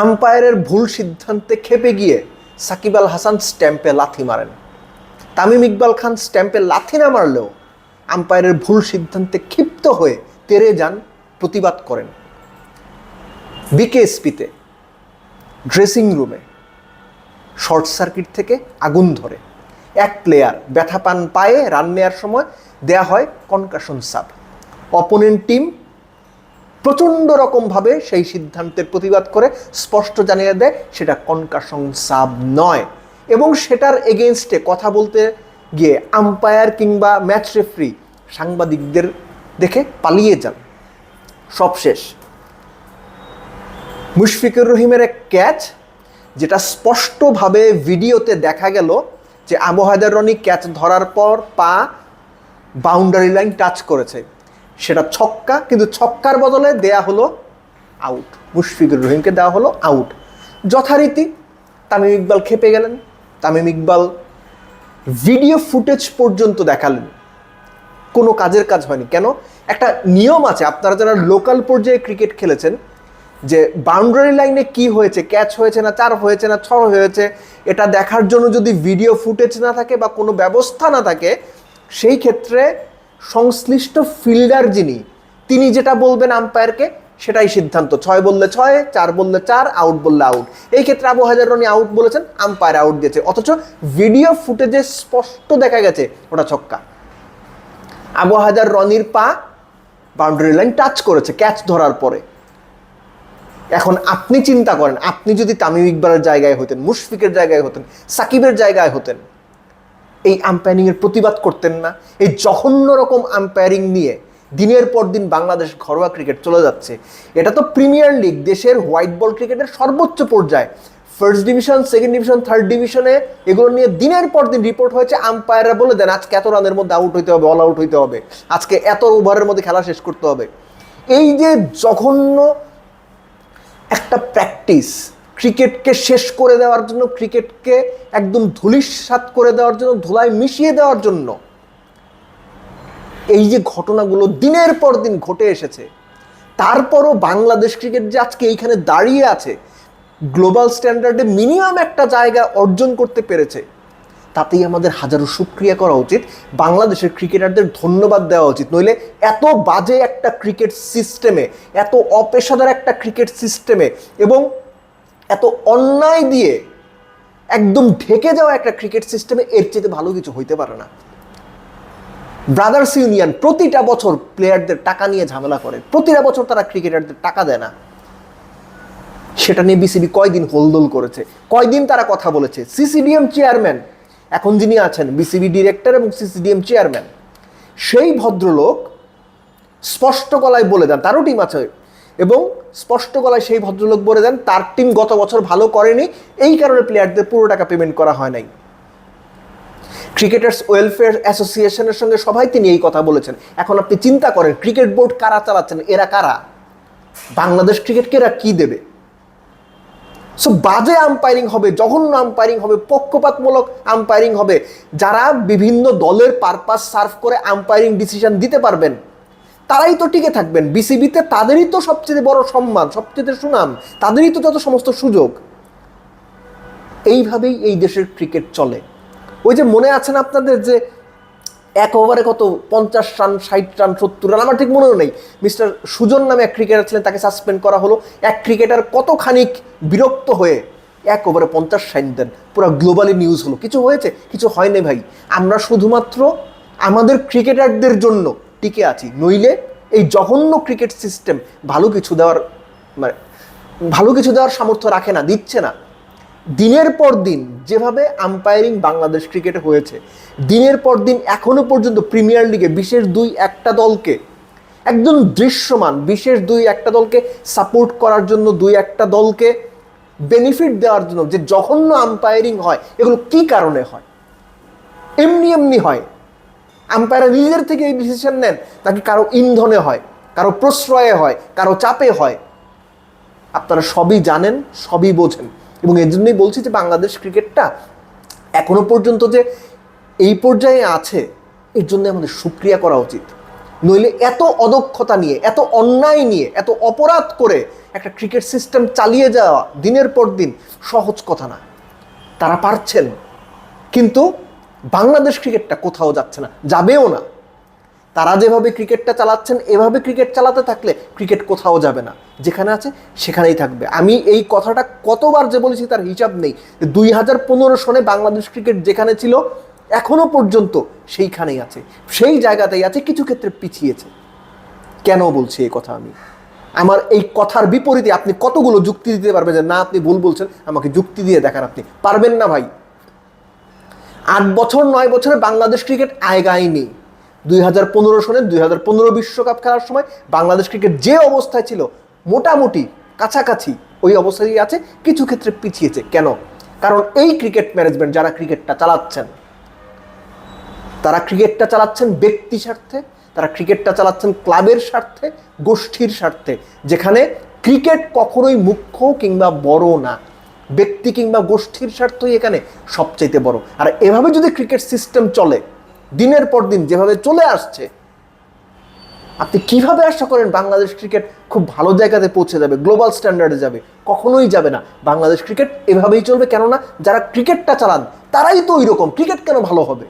আম্পায়ারের ভুল সিদ্ধান্তে খেপে গিয়ে সাকিব আল হাসান স্ট্যাম্পে লাথি মারেন। তামিম ইকবাল খান স্ট্যাম্পে লাথি না মারলেও আম্পায়ারের ভুল সিদ্ধান্তে ক্ষিপ্ত হয়ে তেরে যান প্রতিবাদ করেন। বিকেএসপিতে ড্রেসিং রুমে শর্ট সার্কিট থেকে আগুন ধরে। এক প্লেয়ার ব্যথা পান পায়ে রান নেয়ার সময় দেয়া হয় কনকাশন সাব অপোনেন্ট টিম প্রচণ্ড রকমভাবে সেই সিদ্ধান্তের প্রতিবাদ করে স্পষ্ট জানিয়ে দেয়, সেটা কনকাশন সাব নয়। এবং সেটার এগেনস্টে কথা বলতে গিয়ে আম্পায়ার কিংবা ম্যাচ রেফারি সাংবাদিকদের দেখে পালিয়ে যান। সবশেষ মুশফিকুর রহিমের এক ক্যাচ যেটা স্পষ্টভাবে ভিডিওতে দেখা গেল যে আবু হায়দার রনি ক্যাচ ধরার পর পা বাউন্ডারি লাইন টাচ করেছে। সেটা ছক্কা, কিন্তু ছক্কার বদলে দেয়া হলো আউট মুশফিকুর রহিমকে দেওয়া হলো আউট যথারীতি তামিম ইকবাল খেপে গেলেন। তামিম ইকবাল ভিডিও ফুটেজ পর্যন্ত দেখালেন। কোনো কাজের কাজ হয়নি। কেন? একটা নিয়ম আছে, আপনারা যারা লোকাল পর্যায়ে ক্রিকেট খেলেছেন, যে বাউন্ডারি লাইনে কি হয়েছে ক্যাচ হয়েছে না, চার হয়েছে না ছড় হয়েছে, এটা দেখার জন্য যদি ভিডিও ফুটেজ না থাকে বা কোনো ব্যবস্থা না থাকে, সেই ক্ষেত্রে সংশ্লিষ্ট ফিল্ডার যিনি, তিনি যেটা বলবেন আম্পায়ারকে সেটাই সিদ্ধান্ত। ছয় বললে ছয়, চার বললে চার আউট বললে আউট এই ক্ষেত্রে আবু হাজার রনি আউট বলেছেন আম্পায়ার আউট দিয়েছে। অথচ ভিডিও ফুটেজে স্পষ্ট দেখা গেছে, ওটা ছক্কা। আবু হাজার রনির পা বাউন্ডারি লাইন টাচ করেছে ক্যাচ ধরার পরে। এখন আপনি চিন্তা করেন, আপনি যদি তামিম ইকবালের জায়গায় হতেন, মুশফিকের জায়গায় হতেন, সাকিবের জায়গায় হতেন এই আম্পায়ারিংয়ের প্রতিবাদ করতেন না। এই জঘন্য রকম আম্পায়ারিং নিয়ে দিনের পর দিন বাংলাদেশ ঘরোয়া ক্রিকেট চলে যাচ্ছে। এটা তো প্রিমিয়ার লিগ দেশের হোয়াইট বল ক্রিকেটের সর্বোচ্চ পর্যায়ে। First division second division third ডিভিশনে এগুলো নিয়ে দিনের পর দিন রিপোর্ট হয়েছে আম্পায়াররা বলে দেন, আজকে এত রানের মধ্যে আউট হইতে হবে অল আউট হইতে হবে। আজকে এত ওভারের মধ্যে খেলা শেষ করতে হবে। এই যে জঘন্য একটা প্র্যাকটিস ক্রিকেটকে শেষ করে দেওয়ার জন্য, ক্রিকেটকে একদম ধুলিস্বাত করে দেওয়ার জন্য, ধুলায় মিশিয়ে দেওয়ার জন্য। এই যে ঘটনাগুলো দিনের পর দিন ঘটে এসেছে, তারপরও বাংলাদেশ ক্রিকেট যে আজকে এইখানে দাঁড়িয়ে আছে, গ্লোবাল স্ট্যান্ডার্ডে মিনিমাম একটা জায়গা অর্জন করতে পেরেছে। তাতেই আমাদের হাজারো সুক্রিয়া করা উচিত, বাংলাদেশের ক্রিকেটারদের ধন্যবাদ দেওয়া উচিত। নইলে এত বাজে একটা ক্রিকেট সিস্টেমে, এত অপেশাদার একটা ক্রিকেট সিস্টেমে এবং এত অন্যায় দিয়ে একদম ঢেকে যাওয়া একটা ক্রিকেট সিস্টেমে এর চেয়ে ভালো কিছু হইতে পারে না। ব্রাদার্স ইউনিয়ন প্রতিটা বছর প্লেয়ারদের টাকা নিয়ে ঝামেলা করে। প্রতিটা বছর তারা ক্রিকেটারদের টাকা দেয় না। সেটা নিয়ে বিসিবি কয়দিন হোলদোল করেছে। কয়দিন তারা কথা বলেছে। সিসিডিএম চেয়ারম্যান এখন যিনি আছেন বিসিবি ডিরেক্টর এবং সিসিডিএম চেয়ারম্যান সেই ভদ্রলোক স্পষ্ট গলায় বলে দেন, তারও টিম আছে এবং স্পষ্ট গলায় সেই ভদ্রলোক বলে দেন, তার টিম গত বছর ভালো করেনি, এই কারণে প্লেয়ারদের পুরো টাকা পেমেন্ট করা হয় নাই। ক্রিকেটার্স ওয়েলফেয়ার অ্যাসোসিয়েশনের সঙ্গে সবাই তিনি এই কথা বলেছেন। এখন আপনি চিন্তা করেন ক্রিকেট বোর্ড কারা চালাচ্ছেন? এরা কারা? বাংলাদেশ ক্রিকেটকে এরা কি দেবে? সো বাজে আম্পায়ারিং হবে, জঘন্য আম্পায়ারিং হবে, পক্ষপাতমূলক আম্পায়ারিং হবে। যারা বিভিন্ন দলের পারপাস সার্ভ করে আম্পায়ারিং ডিসিশন দিতে পারবেন তারাই তো টিকে থাকবেন। বিসিবিতে তাদেরই তো সবচেয়ে বড় সম্মান, সবচেয়ে সুনাম, তাদেরই তো যত সমস্ত সুযোগ। এইভাবেই এই দেশের ক্রিকেট চলে। ওই যে মনে আছেন আপনাদের যে এক ওভারে কত পঞ্চাশ রান, ষাট রান, সত্তর রান? আমার ঠিক মনেও নেই। মিস্টার সুজন নামে এক ক্রিকেটার ছিলেন, তাকে সাসপেন্ড করা হলো। এক ক্রিকেটার কতখানিক বিরক্ত হয়ে এক ওভারে পঞ্চাশ ষাট দেন। পুরো গ্লোবালি নিউজ হলো। কিছু হয়েছে? কিছু হয়নি ভাই। আমরা শুধুমাত্র আমাদের ক্রিকেটারদের জন্য টিকে আছি। নইলে এই জঘন্য ক্রিকেট সিস্টেম ভালো কিছু দেওয়ার মানে ভালো কিছু দেওয়ার সামর্থ্য রাখে না, দিচ্ছে না। দিনের পর দিন যেভাবে আম্পায়ারিং বাংলাদেশ ক্রিকেটে হয়েছে, দিনের পর দিন এখনও পর্যন্ত প্রিমিয়ার লিগে বিশেষ দুই একটা দলকে একদম দৃশ্যমান বিশেষ দুই একটা দলকে সাপোর্ট করার জন্য দুই একটা দলকে বেনিফিট দেওয়ার জন্য যে জঘন্য আম্পায়ারিং হয়, এগুলো কি কারণে হয়? এমনি এমনি হয়। আম্পায়াররা নিজেদের থেকে এই ডিসিশন নেন, তাকে কারও ইন্ধনে হয়, কারও প্রশ্রয়ে হয়, কারও চাপে হয়। আপনারা সবই জানেন, সবই বোঝেন। এবং এর জন্যই বলছি যে বাংলাদেশ ক্রিকেটটা এখনও পর্যন্ত যে এই পর্যায়ে আছে, এর জন্য আমাদের সুক্রিয়া করা উচিত। নইলে এত অদক্ষতা নিয়ে, এত অন্যায় নিয়ে, এত অপরাধ করে একটা ক্রিকেট সিস্টেম চালিয়ে যাওয়া দিনের পর দিন সহজ কথা না। তারা পারছেন। কিন্তু বাংলাদেশ ক্রিকেটটা কোথাও যাচ্ছে না, যাবেও না। তারা যেভাবে ক্রিকেটটা চালাচ্ছেন, এভাবে ক্রিকেট চালাতে থাকলে ক্রিকেট কোথাও যাবে না। যেখানে আছে, সেখানেই থাকবে। আমি এই কথাটা কতবার যে বলেছি, তার হিসাব নেই। দুই হাজার পনেরো সনে বাংলাদেশ ক্রিকেট যেখানে ছিল, এখনও পর্যন্ত সেইখানেই আছে। সেই জায়গাতেই আছে, কিছু ক্ষেত্রে পিছিয়েছে। কেন বলছি এই কথা আমি? আমার এই কথার বিপরীতে আপনি কতগুলো যুক্তি দিতে পারবেন যে, না, আপনি ভুল বলছেন, আমাকে যুক্তি দিয়ে দেখান আপনি। পারবেন না ভাই। আট বছর, নয় বছরে বাংলাদেশ ক্রিকেট আয়গায়নি। দুই হাজার পনেরো সনে দুই হাজার পনেরো বিশ্বকাপ খেলার সময় বাংলাদেশ ক্রিকেট যে অবস্থায় ছিল, মোটামুটি কাছাকাছি ওই অবস্থায় আছে, কিছু ক্ষেত্রে পিছিয়েছে। কেন? কারণ এই ক্রিকেট ম্যানেজমেন্ট যারা ক্রিকেটটা চালাচ্ছেন, তারা ক্রিকেটটা চালাচ্ছেন ব্যক্তি স্বার্থে, তারা ক্রিকেটটা চালাচ্ছেন ক্লাবের স্বার্থে, গোষ্ঠীর স্বার্থে, যেখানে ক্রিকেট কখনোই মুখ্য কিংবা বড় না। ব্যক্তি কিংবা গোষ্ঠীর স্বার্থই এখানে সবচাইতে বড়। আর এভাবে যদি ক্রিকেট সিস্টেম চলে, দিনের পর দিন যেভাবে চলে আসছে, আপনি কীভাবে আশা করেন বাংলাদেশ ক্রিকেট খুব ভালো জায়গাতে পৌঁছে যাবে গ্লোবাল স্ট্যান্ডার্ডে যাবে? কখনোই যাবে না। বাংলাদেশ ক্রিকেট এভাবেই চলবে, কেননা যারা ক্রিকেটটা চালান, তারাই তো ওই রকম ক্রিকেট কেন ভালো হবে?